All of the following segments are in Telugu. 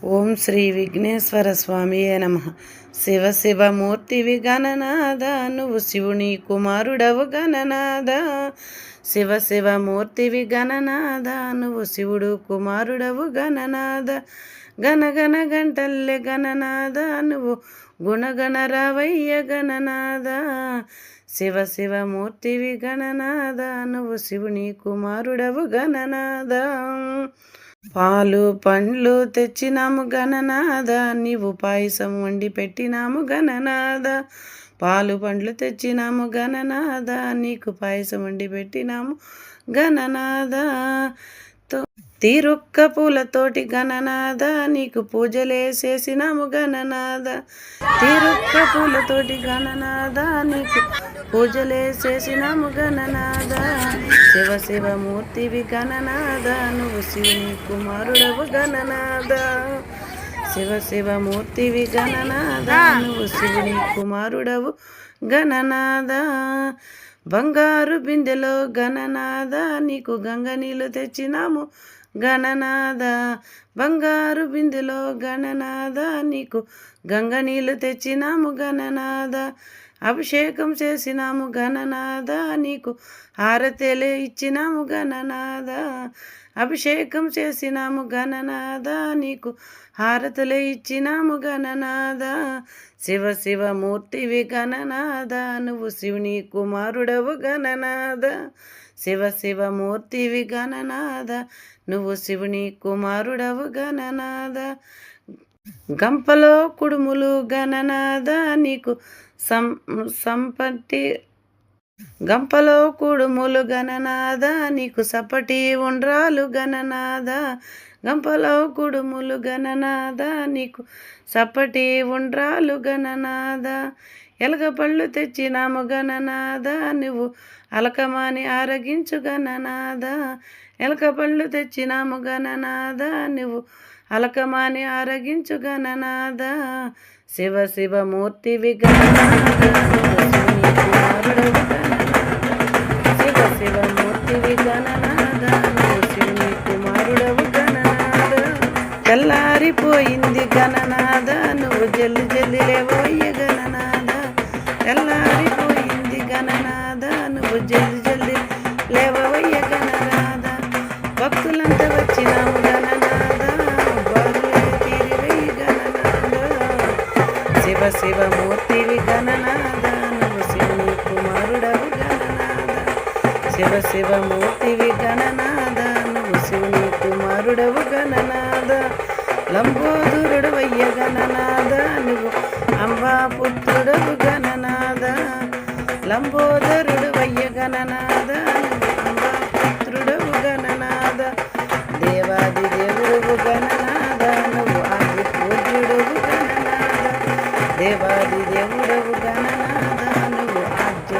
ఓం శ్రీ విఘ్నేశ్వర స్వామియే నమ. శివ శివమూర్తివి గణనాథ నువ్వు శివుని కుమారుడవు గణనాథ శివ శివమూర్తివి గణనాథ నువ్వు శివుడు కుమారుడవు గణనాథ గణగణ గంటల్లె గణనాథ నువ్వు గుణగణ రావయ్య గణనాద శివ శివమూర్తివి గణనాథ నువ్వు శివుని కుమారుడవు గణనాథ పాలు పండ్లు తెచ్చినాము గణనాద నీవు పాయసం వండి పెట్టినాము గణనాద పాలు పండ్లు తెచ్చినాము గణనాద నీకు పాయసం వండి పెట్టినాము గణనాద తిరుక్క పూలతోటి గణనాథ నీకు పూజలేసేసినాము గణనాథ. తిరుక్క పూలతోటి గణనాథ నీకు పూజలేసేసినాము గణనాథ. శివ శివమూర్తివి గణనాథ నువ్వు శివుని కుమారుడవు గణనాథ. శివ శివమూర్తివి గణనాథ నువ్వు శివుని కుమారుడవు గణనాథ. బంగారు బిందెలో గణనాథ నీకు గంగ నీళ్ళు తెచ్చినాము గణనాద బంగారు బిందెలో గణనాద నీకు గంగ నీళ్ళు తెచ్చినాము గణనాద అభిషేకం చేసినాము గణనాద నీకు హారతెలే ఇచ్చినాము గణనాద అభిషేకం చేసినాము గణనాద నీకు హారతులే ఇచ్చినాము గణనాద శివ శివమూర్తివి గణనాద నువ్వు శివుని కుమారుడవు గణనాథ శివ శివమూర్తివి గణనాద నువ్వు శివుని కుమారుడవు గణనాద గంపలో కుడుములు గణనాద నీకు సం సంపట్టి గంపలో కుడుములు గణనాద నీకు సపటి ఉండ్రాలు గణనాద గంపలో కుడుములు గణనాద నీకు సపటి ఉండ్రాలు గణనాద ఎలగపళ్ళు తెచ్చినాము గణనాద నువ్వు అలకమాని ఆరగించు గణనాద ఎలకపళ్ళు తెచ్చినాము గణనాద నువ్వు అలకమాని ఆరగించు గణనాద శివ శివ మూర్తి నువ్వు తెల్లారిపోయింది గణనాద నువ్వు జల్లు జల్లిలేవోయ్య గణనాద తెల్లారిపోయింది గణనాద నువ్వు జల్ది జల్లి లేవోయ్య గణనాద భక్తులంతా వచ్చినాము గణనాద బారులే తీరివయ్య గణనాద శివ శివమూర్తివి గణనాద నువ్వు శివుని కుమారుడవు గణనాద శివ శివమూర్తివి గణనాద నువ్వు శివుని కుమారుడవు గణనాద లంబోదరుడు వయ్య గణనాద నువ్వు అంబాపుత్రుడు గణనాథ. గణనాద లంబోదరుడు వయ్య గణనాద నువ్వు అంబా పుత్రుడవు దేవాది దేవుడు గణనాథ నువ్వు ఆది పూజ్యుడు గణనాథ. దేవాది దేవుడు గణనాథ నువ్వు ఆద్య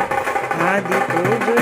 ఆది పూజుడవు